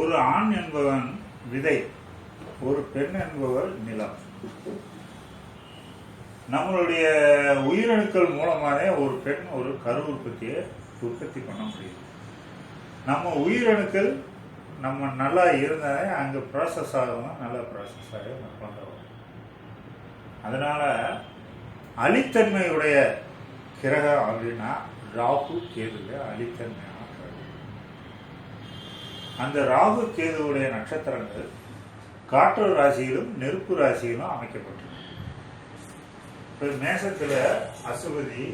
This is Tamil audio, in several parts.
ஒரு ஆண் என்பவன் விதை ஒரு பெண் என்பவர் நிலம். நம்மளுடைய உயிரணுக்கள் மூலமாகவே ஒரு பெண் ஒரு கரு உற்பத்தியை உற்பத்தி பண்ண முடியும். நம்ம உயிரணுக்கள் நம்ம நல்லா இருந்தாலே அங்கே ப்ராசஸ் ஆகும் நல்லா ப்ராசஸ் ஆகி நம்ம குழந்தை வரும் அதனால கிரகம் அப்படின்னா ராகு கேதுல அழித்தன்மை. அந்த ராகு கேதுவுடைய நட்சத்திரங்கள் காற்று ராசியிலும் நெருப்பு ராசியிலும் அமைக்கப்பட்டிருக்கு இப்போ மேசத்தில் அசுபதி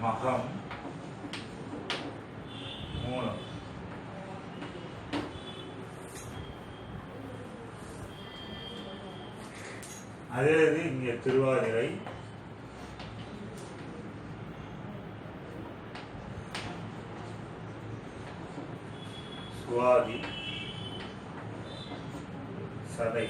மகம் மூலம். அதே இது இங்கே திருவாதிரை சுவாதி சதை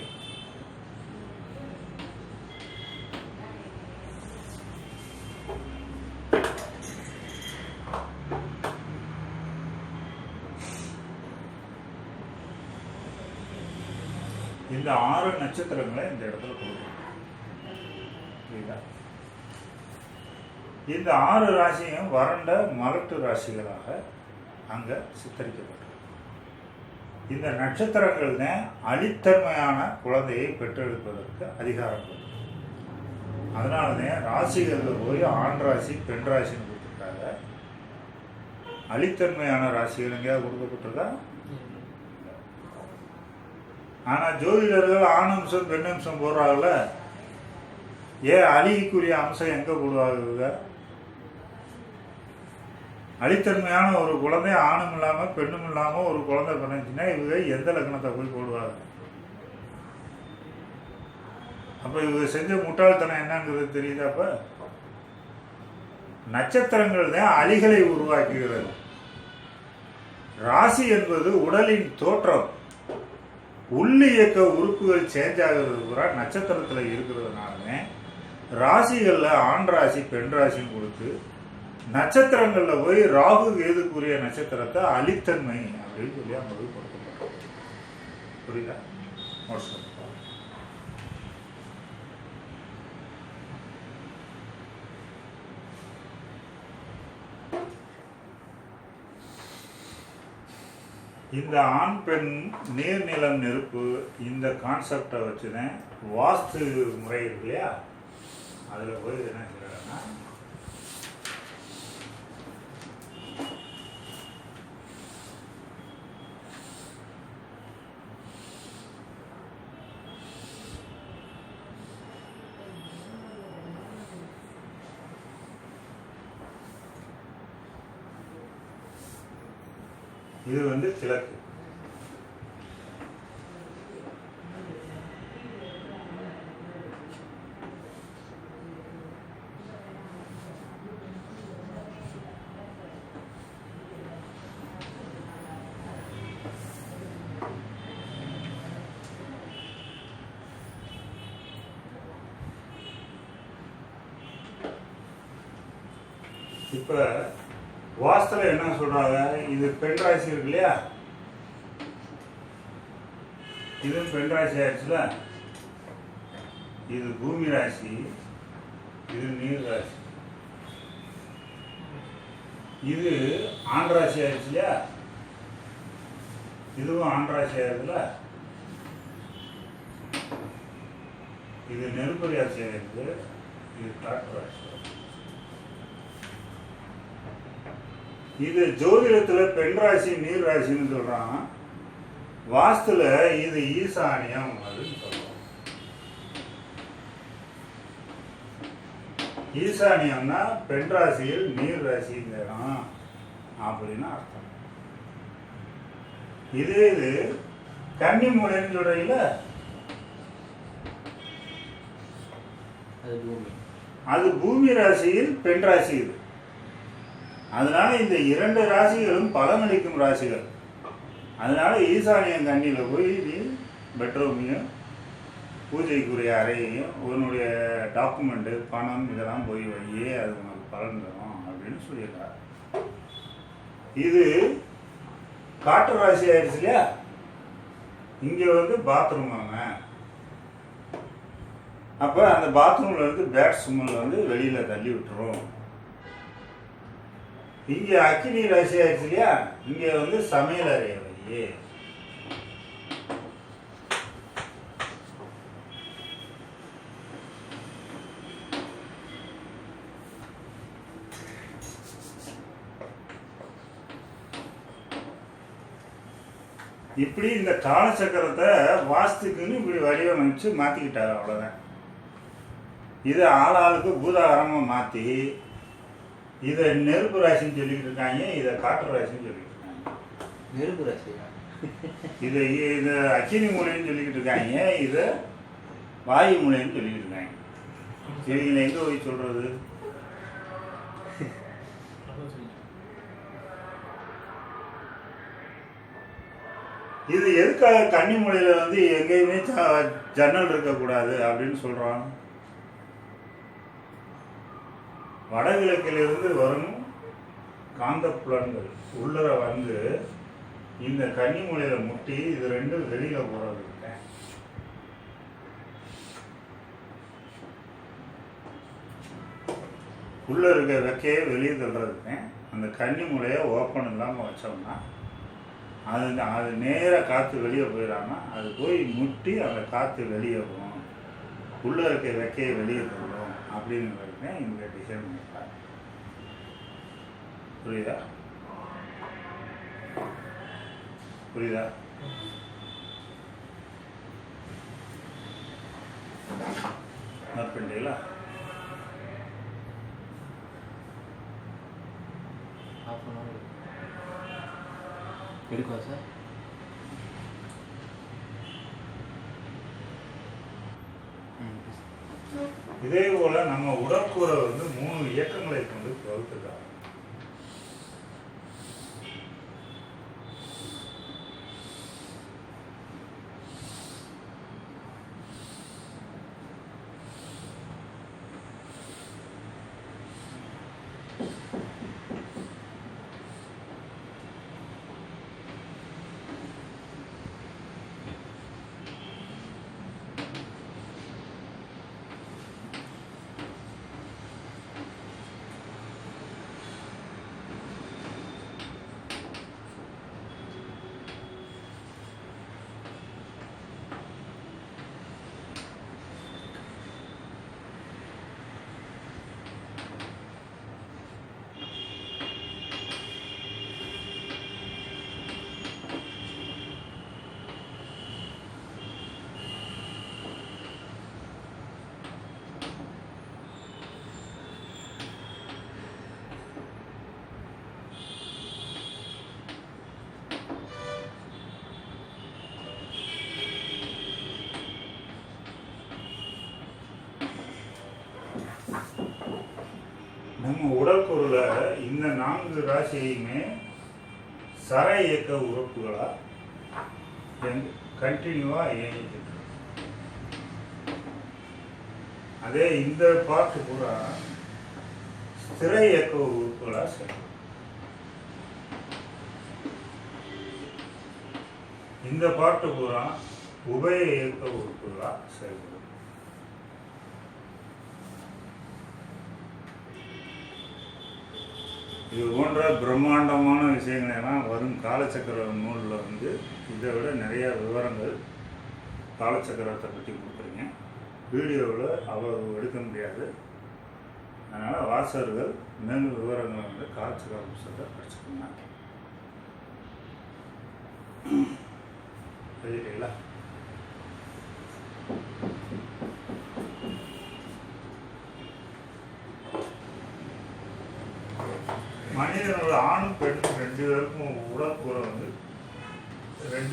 இந்த ஆறு நட்சத்திரங்களை இந்த இடத்துல கொடுக்கணும். இந்த ஆறு ராசியும் வறண்ட மலட்டு ராசிகளாக அங்க சித்தரிக்கப்பட்டிருக்கு. இந்த நட்சத்திரங்கள் தான் அழித்தன்மையான குழந்தையை பெற்றெடுப்பதற்கு அதிகாரம் அதனால தான் ராசிகளில் போய் ஆண் ராசி பெண் ராசின்னு கொடுத்துருக்காங்க. அழித்தன்மையான ராசிகள் எங்கேயாவது கொடுக்கப்பட்டிருக்கா? ஆனால் ஜோதிடர்கள் ஆண் அம்சம் பெண் அம்சம் போடுறாங்கல்ல. ஏன் அழிக்குரிய அம்சம் எங்கே போடுவாங்க அழித்தன்மையான ஒரு குழந்தை ஆணும் இல்லாமல் பெண்ணும் இல்லாமல் ஒரு குழந்தை பிறந்துச்சுன்னா இவங்க எந்த லக்னத்தை போய் போடுவாங்க? அப்போ இவங்க செஞ்ச முட்டாள்தனம் என்னங்கிறது தெரியுது அப்போ? நட்சத்திரங்கள் தான் அலிகளை உருவாக்குகிறது. ராசி என்பது உடலின் தோற்றம். உள்ளியக்க உறுப்புகள் சேஞ்ச் ஆகிறது பூரா நட்சத்திரத்தில் இருக்கிறதுனாலுமே ராசிகளில் ஆண் ராசி பெண் ராசின்னு கொடுத்து நட்சத்திரங்களில் போய் ராகு கேதுக்குரிய நட்சத்திரத்தை அலித்தன்மை அப்படின்னு சொல்லி அங்கே போய் கொடுக்கப்பட்டோம் புரியுதா? மோசம் இந்த ஆண் பெண் நீர்நிலம் நெருப்பு இந்த கான்செப்டை வச்சுதான் வாஸ்து முறை இருக்கு இல்லையா? அதில் போய் என்ன செய்யறாங்கன்னா இது வந்து கிழக்கு இப்போ வாஸ்துல என்ன சொல்றாங்க? இது பெண் ராசி இருக்கு இல்லையா? இது பெண் ராசி ஆயிடுச்சுல? இது பூமி ராசி இது நீர் ராசி. இது ஆண் ராசி ஆயிடுச்சு இல்லையா? இதுவும் ஆண் ராசி ஆயிருதுல இது நெருப்பு ராசி ஆயிருக்கு இது காற்று ராசி. இது ஜோதிடத்துல பெண் ராசி நீர் ராசின்னு சொல்றான். வாஸ்துல இது ஈசானியம் அப்படின்னு சொல்றோம் ஈசானியம்னா பெண் ராசியில் நீர் ராசிங்கிறோம் அப்படின்னு அர்த்தம். இதே இது கன்னி மூலைன்னு சொல்றீங்கள அது பூமி. அது பூமி ராசியில் பெண் ராசி இது. அதனால இந்த இரண்டு ராசிகளும் பலனளிக்கும் ராசிகள். அதனால ஈசானியம் தண்ணியில் போய் நீ பெட்ரூமையும் பூஜைக்குரிய அறையையும் உன்னுடைய டாக்குமெண்ட்டு பணம் இதெல்லாம் போய் வையே அது உனக்கு பலன் தரும் அப்படின்னு சொல்லியிருக்காரு. இது காட்டு ராசி ஆயிடுச்சு இல்லையா? இங்கே வந்து பாத்ரூம் வாங்க. அப்போ அந்த பாத்ரூம்ல இருந்து பேட் சும்மில் வந்து வெளியில் தள்ளி விட்டுரும். இங்கே அக்கினி ராசி ஆயிடுச்சு இல்லையா? இங்கே வந்து சமையல் அறையை வை இப்படி இந்த காலச்சக்கரத்தை வாஸ்துக்குன்னு இப்படி வடிவமைச்சு மாற்றிக்கிட்டாரு அவ்வளோதான் இது ஆளாளுக்கு பூதாகரமாக மாற்றி இதை நெருப்பு ராசின்னு சொல்லிக்கிட்டு இருக்காங்க இதை காற்று ராசின்னு சொல்லிக்கிட்டு இருக்காங்க நெருப்பு ராசியா? இதை இதை அக்கினி மூலைன்னு சொல்லிக்கிட்டு இருக்காங்க இதை வாயு மூலைன்னு சொல்லிக்கிட்டு இருக்காங்க இவங்களை எங்கே போய் சொல்கிறது இது எதுக்காக கன்னி மூலையில் வந்து எங்கேயுமே ஜன்னல் இருக்கக்கூடாது அப்படின்னு சொல்கிறான் வடகிழக்கிலிருந்து வரும் காந்தப்புலன்கள் உள்ளர வந்து இந்த கனிமூலையில் முட்டி இது ரெண்டும் வெளியில் போகிறது உள்ளே இருக்க வெக்கையை வெளியே தள்ளுறதுக்கு அந்த கன்னி மூலையை ஓப்பன் இல்லாமல் வச்சோம்னா அது அது நேராக காற்று வெளியே போயிடாமல் அது போய் முட்டி அந்த காற்று வெளியே போகும். உள்ளே இருக்க வெக்கையை வெளியே தள்ளும் மட்டுமே இந்த டிசைன் பண்ணியிருக்காங்க புரியுதா? புரியுதா? நோட் பண்ணிட்டீங்களா ஹாஃப் சார்? இதே போல நம்ம உடற்கூரை வந்து மூணு இயக்கங்களை கொண்டு வகுத்துருக்காங்க. நம்ம இந்த நான்கு ராசியையுமே சர இயக்க உறுப்புகளா கண்டினியூவாக இயங்கிட்டு அதே இந்த பாட்டு பூரா ஸ்திர இயக்க உறுப்புகளா செல்லும் இந்த பாட்டு பூரா உபய இயக்க உறுப்புகளா செயல்படும் இது போன்ற பிரம்மாண்டமான விஷயங்களெல்லாம் வரும் காலச்சக்கர நூலில் வந்து இதை விட நிறைய விவரங்கள் காலச்சக்கரத்தை பற்றி கொடுக்குறீங்க. வீடியோவில் அவ்வளவு எடுக்க முடியாது. அதனால் வாசகர்கள் மேலும் விவரங்களை வந்து காலச்சக்கர புத்தகத்தை படிச்சுக்கோங்க. சரிங்களா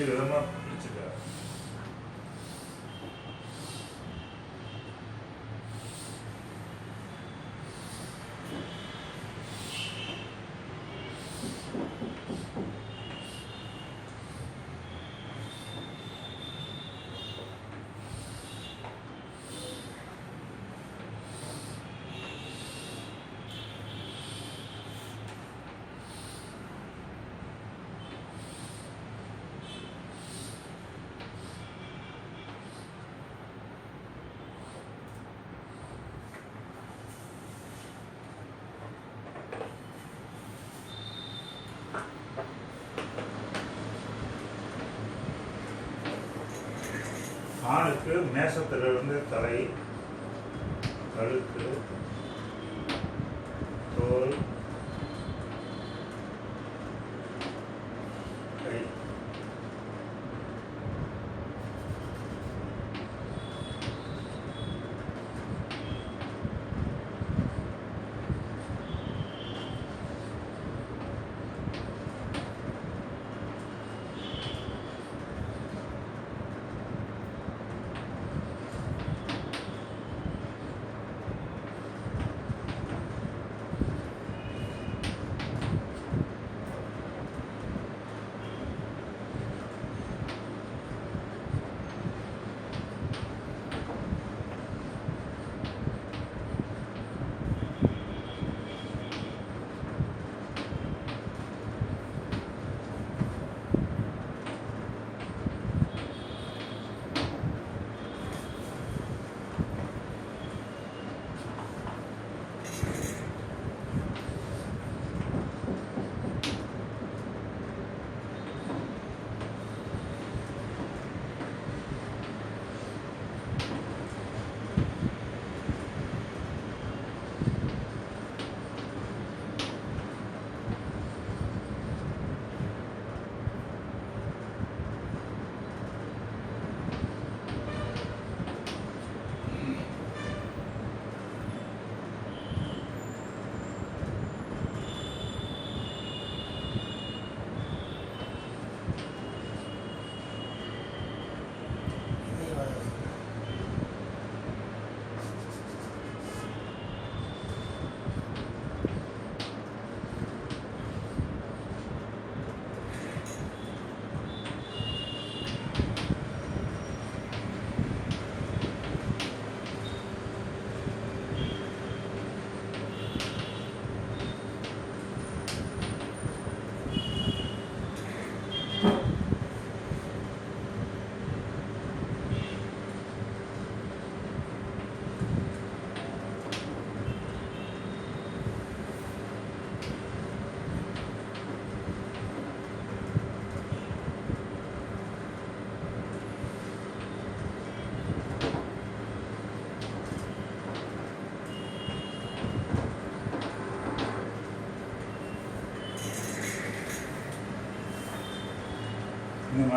记得吗？ஆணுக்கு மேசத்திலிருந்து தலை கழுத்து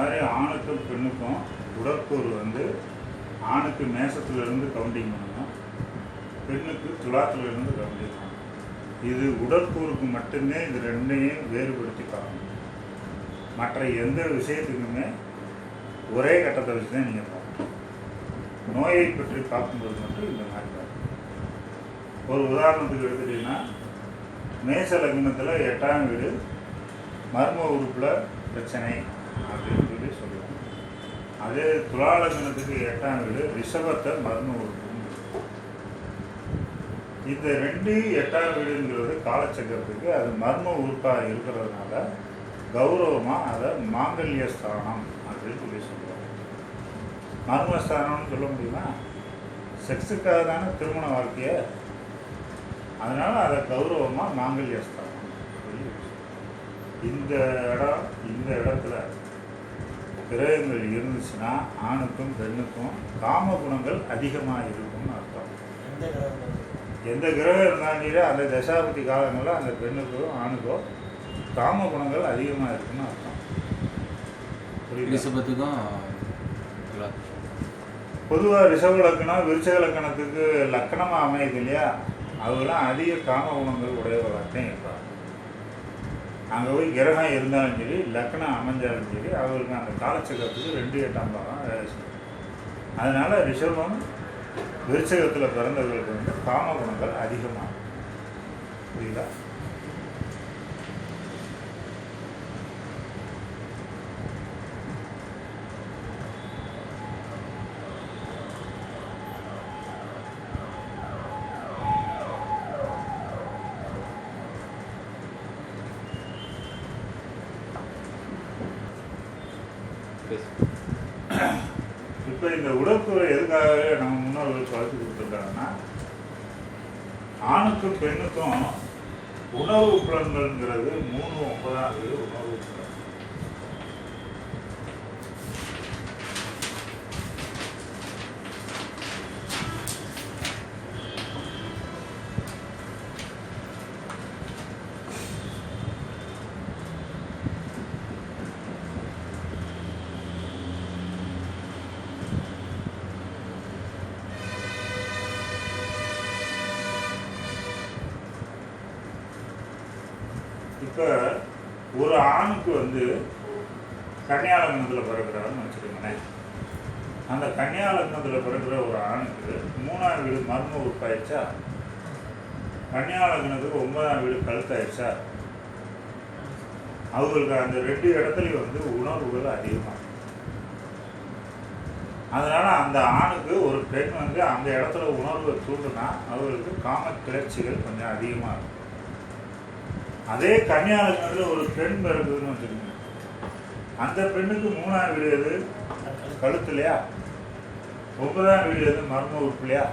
மாதிரி ஆணுக்கும் பெண்ணுக்கும் உடற்கூறு வந்து ஆணுக்கு மேசத்துலேருந்து கவுண்டிங் பண்ணணும் பெண்ணுக்கு துலாத்திலிருந்து கவுண்டிங் பண்ணணும் இது உடற்கூறுக்கு மட்டுமே இது ரெண்டையும் வேறுபடுத்தி பார்க்கணும் மற்ற எந்த விஷயத்துக்குமே ஒரே கட்டத்தை வச்சு தான் நீங்கள் பார்க்கணும். நோயை பற்றி பார்க்கும்போது மட்டும் இந்த மாதிரி பார்க்கணும் ஒரு உதாரணத்துக்கு எடுத்துட்டீங்கன்னா மேச லக்னத்தில் எட்டாம் வீடு மர்ம உறுப்பில் பிரச்சனை அப்படின்னு அதே துலாலக்னத்துக்கு எட்டாம் வீடு ரிஷபத்தை மர்ம உறுப்பு இந்த ரெண்டு எட்டாம் வீடுங்கிறது காலச்சக்கரத்துக்கு அது மர்ம உறுப்பாக இருக்கிறதுனால கௌரவமாக அதை மாங்கல்ய ஸ்தானம் அப்படின்னு சொல்லி சொல்லுவாங்க மர்மஸ்தானம்னு சொல்ல முடியுமா? செக்ஸுக்காக தானே திருமண வாழ்க்கையை? அதனால் அதை கௌரவமாக மாங்கல்ய ஸ்தானம் சொல்லி இந்த இடம் இந்த இடத்துல கிரகங்கள் இருந்துச்சுன்னா ஆணுக்கும் பெண்ணுக்கும் காம குணங்கள் அதிகமாக இருக்கும்னு அர்த்தம். எந்த கிரகம் எந்த கிரகம் இருந்தாலும் சரி அந்த தசாபதி காலங்களில் அந்த பெண்ணுக்கோ ஆணுக்கோ காம குணங்கள் அதிகமாக இருக்குன்னு அர்த்தம் ரிஷபத்துக்கும். பொதுவாக ரிஷப லக்கணம் விருச்சக லக்கணத்துக்கு லக்கணமாக அமையுது இல்லையா? அவங்களாம் அதிக காம குணங்கள் உடையவர்களாகத்தான் இருப்பாங்க அங்கே போய் கிரகம் இருந்தாலும் சரி லக்னம் அமைஞ்சாலும் சரி அவருக்கு அந்த காலச்சக்கரத்துக்கு ரெண்டு எட்டாம் பாகம் வேலை செய்யும். அதனால் ரிஷபம் விருச்சகத்தில் பிறந்தவர்களுக்கு வந்து காம குணங்கள் அதிகமாகும். புரியுதா? இப்போ இந்த உடற்கூறை எதுக்காக நம்ம முன்னோர்கள் வளர்த்து கொடுத்துருக்காங்கன்னா ஆணுக்கும் பெண்ணுக்கும் உணவு புலன்கள்ங்கிறது மூணு ஒன்பதாம் தேதி உணவு புலன் இப்போ ஒரு ஆணுக்கு வந்து கன்னியாலங்கத்தில் பிறக்கிறான்னு வச்சுக்கோங்களேன் அந்த கன்னியாலங்கத்தில் பிறக்கிற ஒரு ஆணுக்கு மூணாம் வீடு மர்ம உறுப்பாயிடுச்சா கன்னியாலங்கனத்துக்கு ஒன்பதாம் வீடு கழுத்தாயிடுச்சா அவங்களுக்கு அந்த ரெண்டு இடத்துலையும் வந்து உணர்வுகள் அதிகமாக அதனால அந்த ஆணுக்கு ஒரு பெண் வந்து அந்த இடத்துல உணர்வை தூண்டுனா அவர்களுக்கு காம கிளர்ச்சிகள் கொஞ்சம் அதிகமாக இருக்கும் அதே கன்னியாகுமரியில் ஒரு பெண் பிறகுதுன்னு வச்சுக்கோங்க. அந்த பெண்ணுக்கு மூணாம் வீடு எது? கழுத்துலையா ஒன்பதாம் வீடு வந்து மர்ம உறுப்புலையா?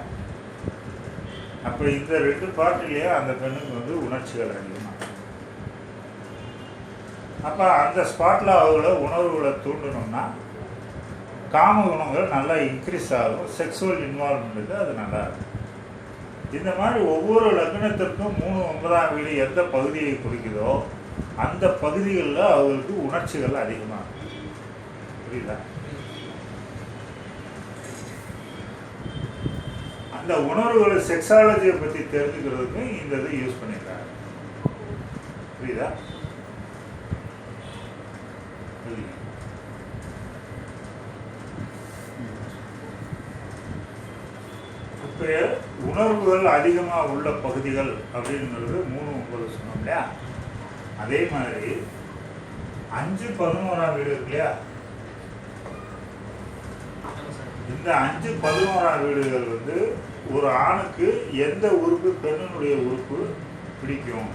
அப்போ இந்த ரெண்டு பாட்டிலேயே அந்த பெண்ணுக்கு வந்து உணர்ச்சிகள் அதிகமாக அப்போ அந்த ஸ்பாட்டில் அவங்கள உணர்வுகளை தூண்டணும்னா காம குணங்கள் நல்லா இன்க்ரீஸ் ஆகும் செக்ஸுவல் இன்வால்மெண்ட்டுக்கு அது நல்லா இருக்கும். இந்த மாதிரி ஒவ்வொரு லக்னத்திற்கும் மூணு ஒன்பதாம் வீடு எந்த பகுதியை குறிக்குதோ அந்த பகுதிகளில் அவங்களுக்கு உணர்ச்சிகள் அதிகமாக இருக்கும். புரியுதா? அந்த உணர்வுகளை செக்ஸாலஜியை பற்றி தெரிஞ்சுக்கிறதுக்கு இந்த இது யூஸ் பண்ணிக்கிறாங்க. புரியுதா? இப்போ உணர்வுகள் அதிகமாக உள்ள பகுதிகள் அப்படிங்கிறது மூணு ஒன்பது சொன்னோம் இல்லையா? அதே மாதிரி அஞ்சு பதினோராம் வீடு இருக்கு இல்லையா? இந்த அஞ்சு பதினோராம் வீடுகள் வந்து ஒரு ஆணுக்கு எந்த உறுப்பு பெண்ணினுடைய உறுப்பு பிடிக்கும்?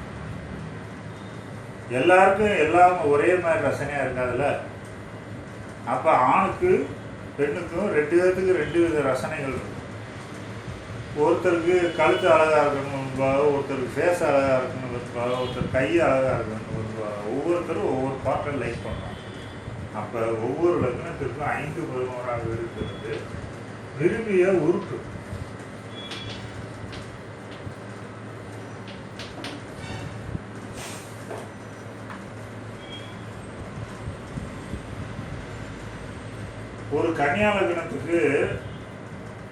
எல்லாருக்கும் எல்லாம் ஒரே மாதிரி ரசனையாக இருக்காதுல்ல? அப்போ ஆணுக்கு பெண்ணுக்கும் ரெண்டு பேர்த்துக்கு ரெண்டு வித ரசனைகள் இருக்கும். ஒருத்தருக்கு கழுத்து அழகாக இருக்கணும்பாக ஒருத்தருக்கு ஃபேஸ் அழகாக இருக்கணும்பாக ஒருத்தர் கை அழகாக இருக்கணும்பாக ஒவ்வொருத்தரும் ஒவ்வொரு பாட்டில் லைக் பண்ணுறாங்க அப்போ ஒவ்வொரு லக்னத்திற்கும் ஐந்து பதினோராக இருக்கிறது. விரும்பிய உறுப்பு. ஒரு கன்னியாலகணத்துக்கு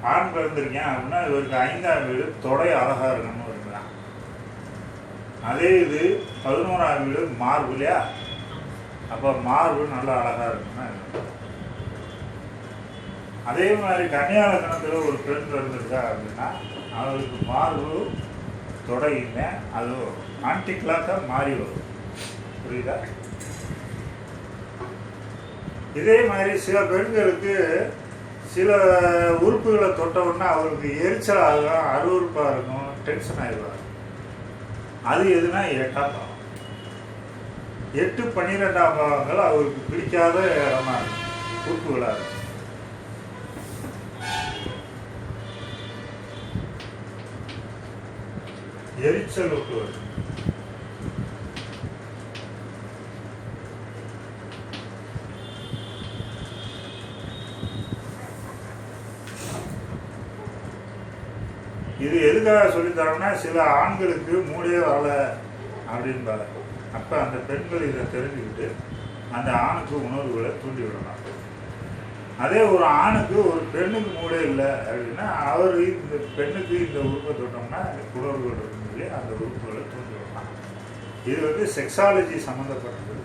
ஆண் பிறந்திருக்கேன் அப்படின்னா இவருக்கு ஐந்தாம் வீடு தொடை அழகாக இருக்கணும்னு இருக்கிறான் அதே இது பதினோராம் வீடு மார்பு இல்லையா? அப்போ மார்பு நல்லா அழகாக இருக்கும்னா அதே மாதிரி கன்னியாலகணத்தில் ஒரு பெண் பிறந்திருக்கா அப்படின்னா அவருக்கு மார்பு தொடையுமே அது ஆன்டி கிளாக்காக மாறி வரும். புரியுதா? இதே மாதிரி சில பெண்களுக்கு சில உறுப்புகளை தொட்டவுடனே அவருக்கு எரிச்சல் ஆகும் அருவறுப்பாக இருக்கும் டென்ஷன் ஆகிடுவாங்க அது எதுனா எட்டாம் பாவம். எட்டு பன்னிரெண்டாம் பாவங்கள் அவருக்கு பிடிக்காத இடமா இருக்கும் உறுப்புகளாக இருக்கும் எரிச்சல் ஊட்டுவது வரும் எதுக்காக சொல்லித்தரோம்னா சில ஆண்களுக்கு மூளையே வரல அப்படின்பாங்க அப்போ அந்த பெண்கள் இதை தெரிஞ்சுக்கிட்டு அந்த ஆணுக்கு உணர்வுகளை தூண்டி விடலாம் அதே ஒரு ஆணுக்கு ஒரு பெண்ணுக்கு மூளை இல்லை அப்படின்னா அவர் இந்த பெண்ணுக்கு இந்த உறுப்பை தொட்டோம்னா அந்த உணர்வுகள் இருக்கும் அந்த உறுப்புகளை தூண்டி விடலாம் இது வந்து செக்ஸாலஜி சம்மந்தப்பட்டது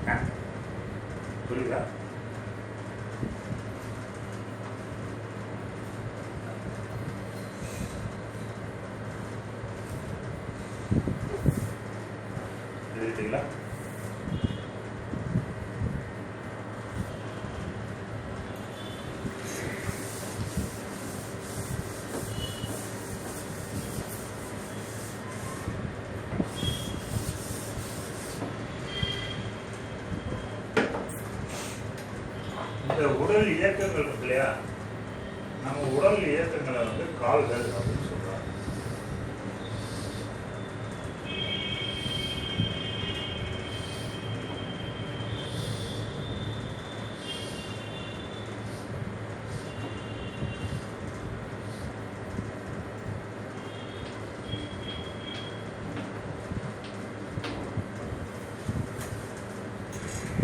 புரியுதா எழுதிட்டீங்களா இந்த உடல் இயக்கங்கள் இருக்கு இல்லையா நம்ம உடல் இயக்கங்களை வந்து கால்கள் அப்படின்னு சொல்றாங்க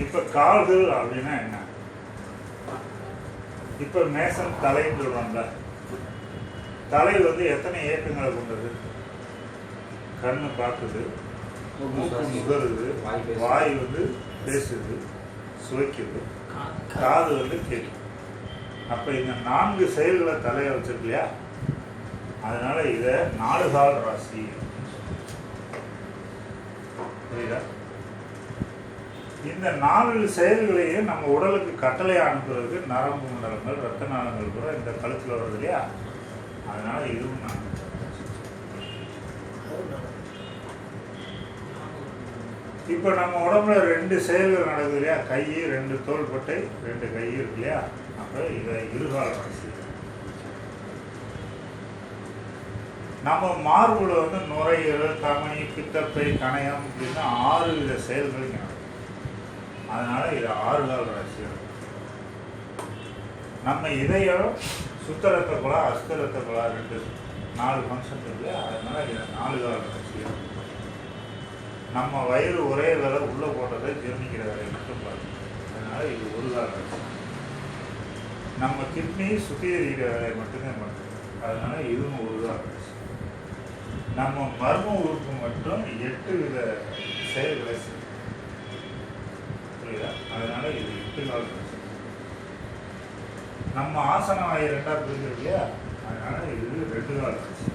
இப்போ கால்கள் அப்படின்னா என்ன? இப்போ மேசன் தலைன்னு சொல்கிறாங்க தலை வந்து எத்தனை இயக்கங்களை கொண்டது? கண்ணு பார்க்குது மூக்கு முகருது வாய் வாய் வந்து பேசுது சுவைக்குது. காது வந்து கேட்குது அப்போ இந்த நான்கு செயல்களை தலையை வச்சிருக்கலையா அதனால் அதனால இதை நாடுகால் ராசி புரியுதா இந்த நாலு செயல்களையே நம்ம உடலுக்கு கட்டளை அனுப்புறதுக்கு நரம்பு மண்டலங்கள் ரத்த நாளங்கள் கூட இந்த கழுத்தில் வருது இல்லையா? அதனால இதுவும் நான் இப்போ நம்ம உடம்புல ரெண்டு செயல்கள் நடக்குது இல்லையா? கை ரெண்டு தோள்பட்டை ரெண்டு கை இருக்கு இல்லையா? அப்போ இதை இருகால ராசி நம்ம மார்பில் வந்து நுரையீரல் கமனி பித்தப்பை கணையம் இப்படின்னு ஆறு வித செயல்கள் நடக்கும் அதனால இது ஆறு கால ராசி நம்ம இதயம் சுத்த ரத்த குழா அஸ்தரத்த குழா ரெண்டு நாலு ஃபங்க்ஷன் இருக்கு. அதனால் அதனால இது நாலு கால ராசி நம்ம வயிறு ஒரே வேலை உள்ளே போட்டதை ஜீர்ணிக்கிற வேலையை மட்டும் பார்க்கும் அதனால இது ஒரு கால ராசி. நம்ம கிட்னி சுத்திகரிக்கிற வேலையை மட்டுமே பண்ணுறோம் அதனால இதுவும் ஒரு கால நம்ம மர்ம உறுப்பு மட்டும் எட்டு வித செயல்களை செய்யும். புரியுதா அதனால இது எட்டு கால நம்ம ஆசனம் வாயை ரெண்டா பிரிக்கிறது இல்லையா? அதனால இது ரெண்டு நாள் ராசி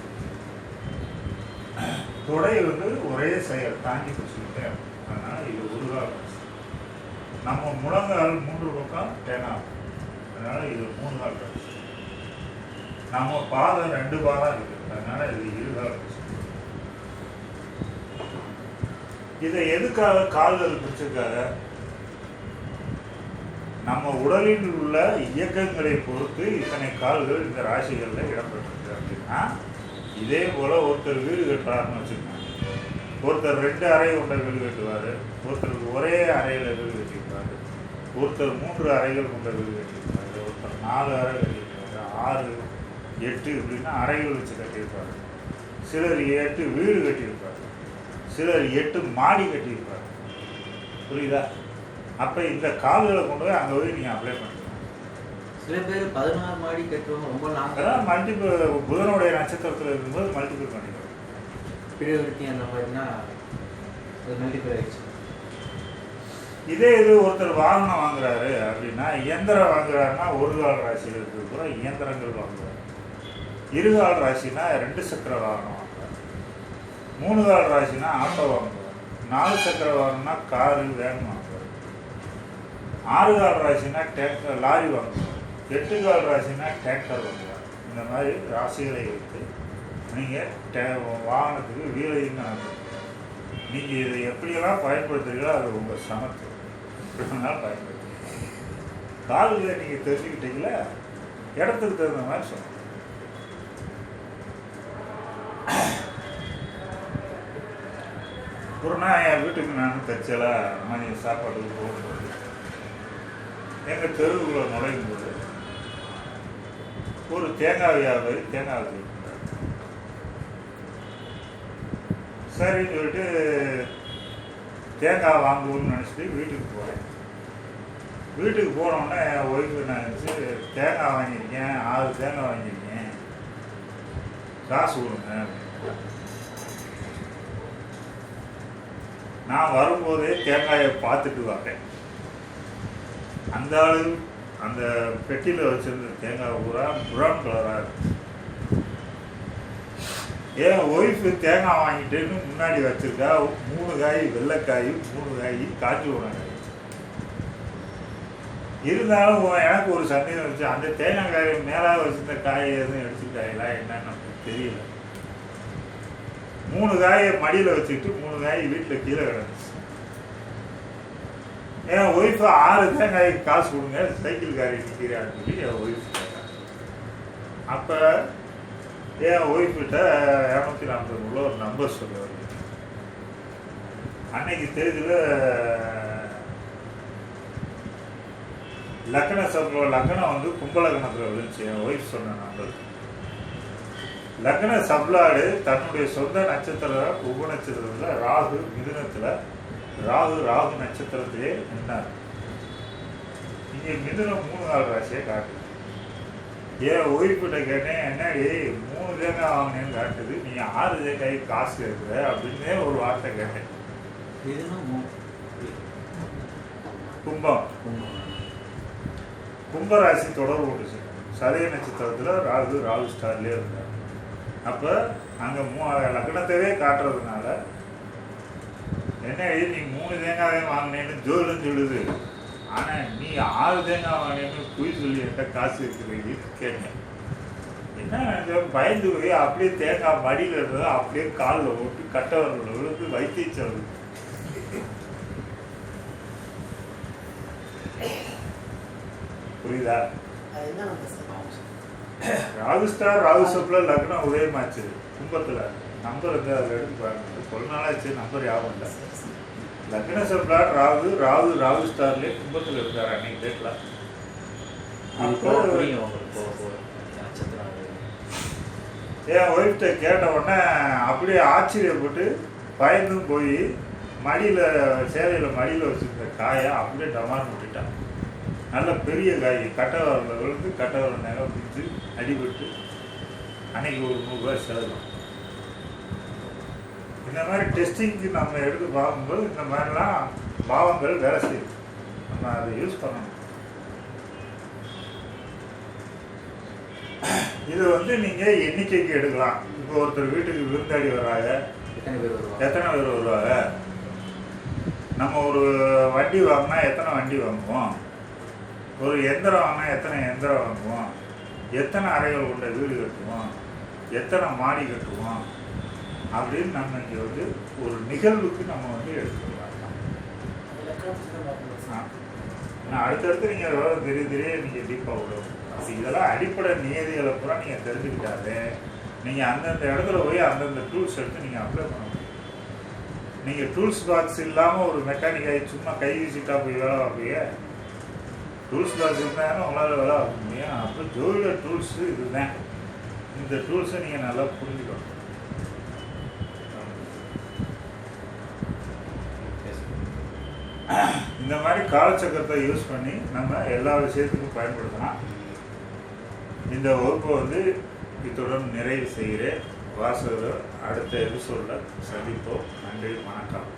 தொடை வந்து ஒரே செயல் தாங்கி பிடிச்சிக்கிட்டே அதனால இது ஒரு கால் ராசி நம்ம முழங்கால் மூன்று பக்கம் தேனாகும் அதனால இது மூணு கால் ராசி நம்ம பாதம் ரெண்டு பாதம் இருக்கு. அதனால இது இருகால ராசி இதை எதுக்காக கால்கள் பிடிச்சிருக்காங்க? நம்ம உடலில் உள்ள இயக்கங்களை பொறுத்து இத்தனை கால்கள் இந்த ராசிகளில் இடம்பெற்றிருக்கு அப்படின்னா இதே போல் ஒருத்தர் வீடு கட்டுறாருன்னு வச்சுக்கோங்க. ஒருத்தர் ரெண்டு அறை கொண்ட வீடு கட்டுவார் ஒருத்தருக்கு ஒரே அறையில் வீடு கட்டியிருப்பார் ஒருத்தர் மூன்று அறைகள் கொண்ட வீடு கட்டியிருப்பார் ஒருத்தர் நாலு அறை கட்டியிருப்பார் ஆறு எட்டு இப்படின்னா அறைகள் வச்சு கட்டியிருப்பாரு. சிலர் எட்டு வீடு கட்டியிருப்பார் சிலர் எட்டு மாடி கட்டியிருப்பார். புரியுதா? அப்போ இந்த கால்களை கொண்டு போய் அங்கே போய் நீங்கள் அப்ளை பண்ணிக்கலாம் சில பேர் பதினாறு மாடி கட்டுறவங்க ரொம்ப லாங் அதான் மல்டிபிள் புதனுடைய நட்சத்திரத்தில் இருக்கும்போது மல்டிபிள் பண்ணிக்கலாம் பிரியோரிட்டி அந்த மாதிரினா அது மல்டிபிள் ஆயிடுச்சு. இதே இது ஒருத்தர் வாகனம் வாங்குறாரு அப்படின்னா இயந்திரம் வாங்குறாருன்னா ஒரு கால ராசியில் இருக்கிறது கூட இயந்திரங்கள் வாங்குறாரு. இருகால் ராசினா ரெண்டு சக்கர வாகனம் வாங்குறாரு. மூணு கால் ராசினா ஆட்டோ வாங்குறாரு. நாலு சக்கர வாகனம்னா காரு வேன் வாங்குறாரு. ஆறு கால் ராசினா டிராக்டர் லாரி வாங்குவார் எட்டு கால் ராசினா டிராக்டர் வாங்குவார் இந்த மாதிரி ராசிகளை வைத்து நீங்கள் டே வாகனத்துக்கு வீலையும் நீங்கள் இதை எப்படியெல்லாம் பயன்படுத்துறீங்களோ அது உங்கள் சமத்து எப்படினாலும் வேணாலும் கால்களை நீங்கள் தெரிஞ்சுக்கிட்டீங்களா? இடத்துக்கு தகுந்த மாதிரி சொல்லணும் ஒரு நாள் என் வீட்டுக்கு நான் தச்சலா மணி சாப்பாட்டுக்கு போகணும் எங்கள் தெருவுக்குள்ளே நுழையும் போது ஒரு தேங்காய் வியாபாரி தேங்காய் வச்சுருந்தார் சரின்னு சொல்லிட்டு தேங்காய் வாங்குவோம்னு நினச்சிட்டு வீட்டுக்கு போகிறேன் வீட்டுக்கு போனோடனே என் ஒய்ஃபு நான் நினச்சி தேங்காய் வாங்கியிருக்கேன் ஆறு தேங்காய் வாங்கியிருக்கேன். காசு கொடுங்க. நான் வரும்போதே தேங்காயை பார்த்துட்டு வரேன். அந்த ஆள் அந்த பெட்டியில் வச்சிருந்த தேங்காய் பூரா ப்ரௌன் கலராக இருக்கு. என் ஒய்ஃபு தேங்காய் வாங்கிட்டேன்னு முன்னாடி வச்சிருக்கா? மூணு காய் வெள்ளைக்காய் மூணு காய் காய்ச்சி உணவு இருந்தாலும் எனக்கு ஒரு சந்தேகம் இருந்துச்சு. அந்த தேங்காய் காய் மேலாக வச்சிருந்த காய் எதுவும் எடுத்துட்டாங்களா என்னன்னு நமக்கு தெரியல. மூணு காயை மடியில் வச்சுக்கிட்டு மூணு காய் வீட்டில் கீழே கிடந்துச்சு. என் ஒய்ஃபு ஆறு தேங்காய்க்கு காசு கொடுங்க சைக்கிள் காரி நிற்கிறான்னு சொல்லி என் ஒய்ஃப் கேட்டாங்க அப்போ என் ஒய்ஃப்கிட்ட இரநூத்தி நாற்பது உள்ள ஒரு நம்பர் சொல்லுவார். அன்னைக்கு தேதியில் லக்கண சப்ள லக்கணம் வந்து கும்பலக்கணத்தில் விழுந்துச்சு. என் ஒய்ஃப் சொன்ன நம்பர் லக்ன சப்ளாடு தன்னுடைய சொந்த நட்சத்திர உப நட்சத்திரத்தில் ராகு மிதுனத்தில் ராகு ராகு நட்சத்திரத்திலே நின்னார். இங்கே மிதுனம் மூணு நாள் ராசியை காட்டுது. ஏன் ஒய்ஃபிட்ட கேட்டேன் என்னடி மூணு தேங்காய் வாங்கினேன்னு காட்டுது. நீ ஆறு தேங்காய் காசு கேட்குற அப்படின்னே ஒரு வார்த்தை கேட்டேன். கும்பம். கும்பராசி தொடர்பு கொண்டுச்சு. சதய நட்சத்திரத்தில் ராகு ராகு ஸ்டார்லேயே இருந்தார். அப்போ அங்கே மூ லக்னத்தவே காட்டுறதுனால என்ன இது? நீ மூணு தேங்காவே வாங்கினேன்னு ஜோதிடம் சொல்லுது. ஆனால் நீ ஆறு தேங்காய் வாங்கினேன்னு பொய் சொல்லி என்கிட்ட காசு இருக்குது கேட்டேன். என்ன பயந்து போய் அப்படியே தேங்காய் மடியில் இருந்ததை அப்படியே காலில் ஓட்டு கட்டவரில் விழுந்து வைத்தியம் புரியுதா? அது என்ன வந்து சார் ஆமாம் சார். ராகு ஸ்டார் ராகு சப்ல லக்னம் உதயமாச்சு. கும்பத்துல. நம்பர் அதில் எடுத்து பாருங்க கொஞ்ச நாளாச்சு நம்பர் ஞாபகம் இல்லை சரி, சரி. லக்ன சப்ளாட் ராகு ராகு ராகு ஸ்டார்லேயே கும்பத்தில் இருக்கார் அன்னைக்கு டேட்ல இது போக புரியும் உங்களுக்கு போக போக நட்சத்திரம் அது. என் ஒய்ஃப்ட்ட கேட்ட உடனே அப்படியே ஆச்சரியப்பட்டு பயந்தும் போய் மடியில் சேலையில் மடியில் வச்சுருந்த காயை அப்படியே டமார் விட்டுட்டான் நல்ல பெரிய காய் கட்டவரில் விழுந்து கட்டவரில் நகை பிடிச்சு அடிபட்டு அன்னைக்கு ஒரு நூறுரூவா செலவு இந்த மாதிரி டெஸ்டிங்க்கு நம்ம எடுத்து பார்க்கும்போது இந்த மாதிரிலாம் பாவங்கள் வேலை செய்யும். நம்ம அதை யூஸ் பண்ணணும். இது வந்து நீங்கள் எண்ணிக்கைக்கு எடுக்கலாம். இப்போ ஒருத்தர் வீட்டுக்கு விருந்தாடி வர்றாங்க எத்தனை பேர் வருவாங்க? எத்தனை பேர் வருவாங்க? நம்ம ஒரு வண்டி வாங்கினா எத்தனை வண்டி வாங்குவோம்? ஒரு எந்திரம் வாங்கினா எத்தனை எந்திரம் வாங்குவோம்? எத்தனை அறைகள் கொண்ட வீடு கட்டுவோம்? எத்தனை மாடி கட்டுவோம்? அப்படின்னு நம்ம இங்கே வந்து ஒரு நிகழ்வுக்கு நம்ம வந்து எடுத்துக்கலாம். நான் அடுத்தடுத்து நீங்கள் விவரம் தெரிய தெரிய நீங்கள் டீப்பாக விடும். அப்படி இதெல்லாம் அடிப்படை நியதிகளை பூரா நீங்கள் தெரிஞ்சுக்கிட்டாலே நீங்கள் அந்தந்த இடத்துல போய் அந்தந்த டூல்ஸ் எடுத்து நீங்கள் அப்ளை பண்ண முடியும். நீங்கள் டூல்ஸ் பாக்ஸ் இல்லாமல் ஒரு மெக்கானிக் ஆகி சும்மா கை வீசிட்டா போய் வேலை பார்ப்பீங்க டூல்ஸ் பாக்ஸ் இருந்தாலும் உங்களால் வேலை பார்க்க முடியும்? அப்போ ஜோதிட டூல்ஸு இதுதான். இந்த டூல்ஸை நீங்கள் நல்லா புரிஞ்சுக்கணும் பேசுங்க இந்த மாதிரி காலச்சக்கரத்தை யூஸ் பண்ணி நம்ம எல்லா விஷயத்துக்கும் பயன்படுத்தலாம். இந்த வகுப்பை வந்து இத்துடன் நிறைவு செய்கிறேன். வாசகர் அடுத்த எபிசோடில் சந்திப்போம். நன்றி வணக்கம்.